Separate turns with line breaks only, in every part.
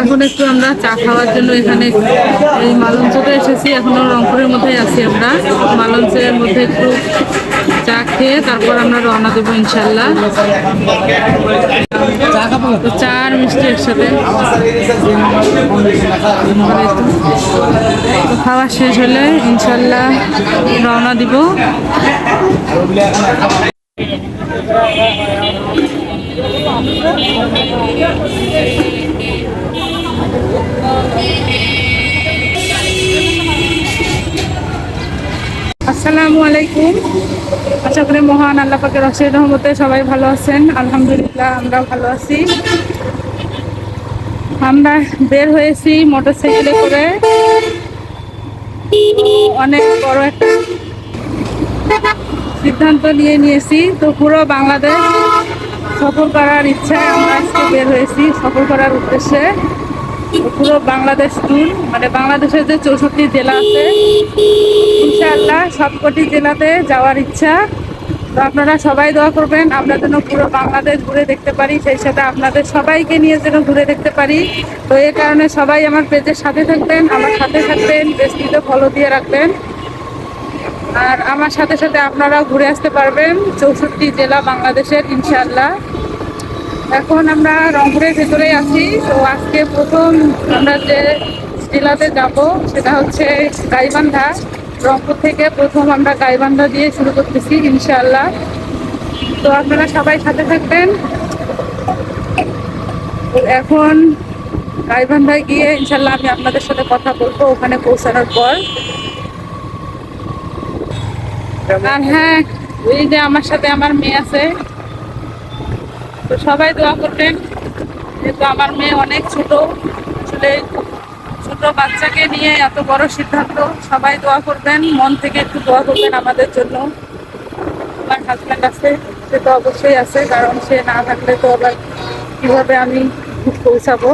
এখন একটু আমরা চা খাওয়ার জন্য এখানে এই মালঞ্চতে এসেছি। এখনও রংপুরের মধ্যেই আছি আমরা। মালঞ্চের মধ্যে একটু চা খেয়ে তারপর আমরা রওনা দেবো ইনশাল্লাহ। চা আর মিষ্টি একসাথে। খাওয়া শেষ হলে ইনশাল্লাহ রওনা দিব। আশা করি মহান আল্লাহ পাকের অশেষ রহমতে সবাই ভালো আছেন। আলহামদুলিল্লাহ আমরা ভালো আছি। আমরা বের হয়েছি মোটর সাইকেলে করে। অনেক বড় একটা সিদ্ধান্ত নিয়ে নিয়েছি। তো পুরো বাংলাদেশ সফর করার ইচ্ছায় আমরা আজকে বের হয়েছি সফর করার উদ্দেশ্যে। পুরো বাংলাদেশ ট্যুর মানে বাংলাদেশের যে চৌষট্টি জেলা আছে, ইনশাআল্লাহ সবকটি জেলাতে যাওয়ার ইচ্ছা। তো আপনারা সবাই দোয়া করবেন, আমরা যেন পুরো বাংলাদেশ ঘুরে দেখতে পারি, সেই সাথে আপনাদের সবাইকে নিয়ে যেন ঘুরে দেখতে পারি। তো এ কারণে সবাই আমার পেজের সাথে থাকবেন, আমার সাথে থাকবেন পেজটিতে ফলো দিয়ে রাখবেন। আর আমার সাথে সাথে আপনারা ঘুরে আসতে পারবেন, চৌষট্টি জেলা বাংলাদেশের, ইনশাআল্লাহ। এখন আমরা রংপুরের ভেতরেই আছি। তো আজকে প্রথম আমরা যে জেলাতে যাব, সেটা হচ্ছে গাইবান্ধা। রংপুর থেকে প্রথম আমরা গাইবান্ধা দিয়ে শুরু করতেছি, ইনশাআল্লাহ। তো আপনারা সবাই সাথে থাকবেন। এখন গাইবান্ধায় গিয়ে ইনশাল্লাহ আমি আপনাদের সাথে কথা বলব ওখানে পৌঁছানোর পর। আর হ্যাঁ এই যে আমার সাথে আমার মেয়ে আছে। তো সবাই দোয়া করবেন, যেহেতু আমার মেয়ে অনেক ছোট, আসলে ছোট বাচ্চাকে নিয়ে এত বড় সিদ্ধান্ত, সবাই দোয়া করবেন, মন থেকে একটু দোয়া করবেন আমাদের জন্য। আমার হাজব্যান্ড আছে, সে তো অবশ্যই আছে, কারণ সে না থাকলে তো আবার কীভাবে আমি পৌঁছাবো?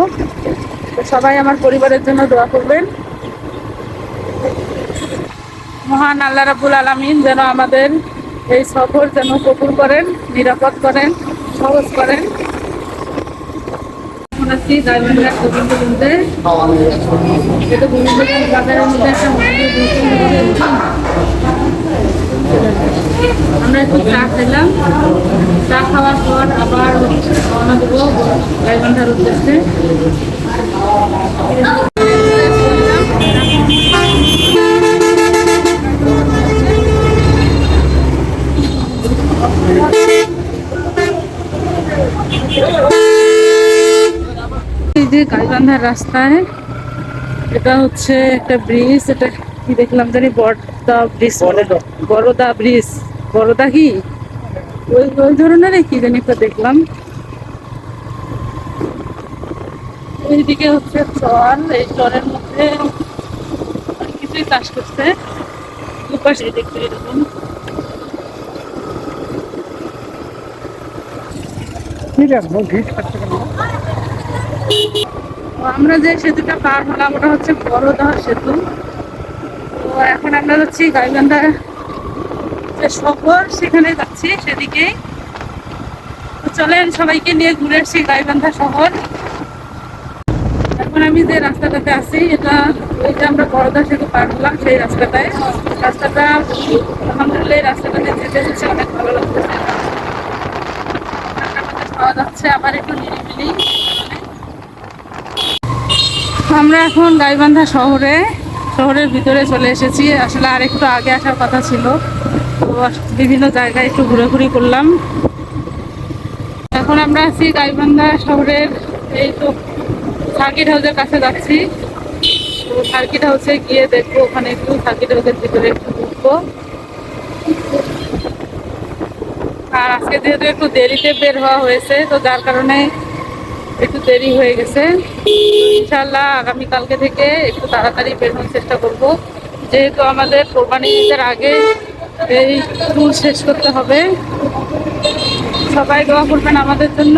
তো সবাই আমার পরিবারের জন্য দোয়া করবেন। মহান আল্লাহ রাবুল আলমিন যেন আমাদের এই সফর যেন কবুল করেন, নিরাপদ করেন। সহজ করেন। এখন আছি গাইবান্ধা গোবিন্দগঞ্জে মধ্যে একটা আমরা একটু চা খেলাম। চা খাওয়ার পর আবার রওনা দেবো গাইবান্ধার উদ্দেশ্যে। এই যে গাইবান্ধার রাস্তায় এটা হচ্ছে একটা ব্রিজ এটা কি দেখলাম জানি বড়দা ব্রিজ বড়দা ব্রিজ বড়দা কি? ওই ওই ধরনের কি জানি একটা দেখলাম। এইদিকে হচ্ছে চর এই চরের মধ্যে কিছুই চাষ করছে। দুপাশে দেখতে এরকম আমরা যে সেতুটা পার হলাম, ওটা হচ্ছে বড়দহ সেতু। তো এখন আমরা যাচ্ছি গাইবান্ধা যে শহর, সেখানে যাচ্ছি, সেদিকে। চলেন সবাইকে নিয়ে ঘুরে আসছি গাইবান্ধা শহর। এখন আমি যে রাস্তাটাতে আছি, এটা ওই যে আমরা বড়দা সেতু পার হলাম, সেই রাস্তাটায়। রাস্তাটা, আলহামদুলিল্লাহ এই রাস্তাটাতে যেতে হচ্ছে, অনেক ভালো লাগতেছে। আবার একটু নিরিবিলি আমরা এখন গাইবান্ধা শহরে, শহরের ভিতরে চলে এসেছি। আসলে আর একটু আগে আসার কথা ছিল। তো বিভিন্ন জায়গায় একটু ঘুরেঘুরি করলাম। এখন আমরা আছি গাইবান্ধা শহরের, এই তো সার্কিট হাউসের কাছে যাচ্ছি। তো সার্কিট হাউসে গিয়ে দেখব ওখানে একটু সার্কিট হাউসের ভিতরে একটু আর আজকে যেহেতু একটু দেরিতে বের হওয়া হয়েছে, তো যার কারণে একটু দেরি হয়ে গেছে। ইনশাল্লাহ আগামীকালকে থেকে একটু তাড়াতাড়ি বের হওয়ার চেষ্টা করব। যেহেতু আমাদের কোরবানি ঈদের আগে এই ফুল শেষ করতে হবে। সবাই দোয়া করবেন আমাদের জন্য।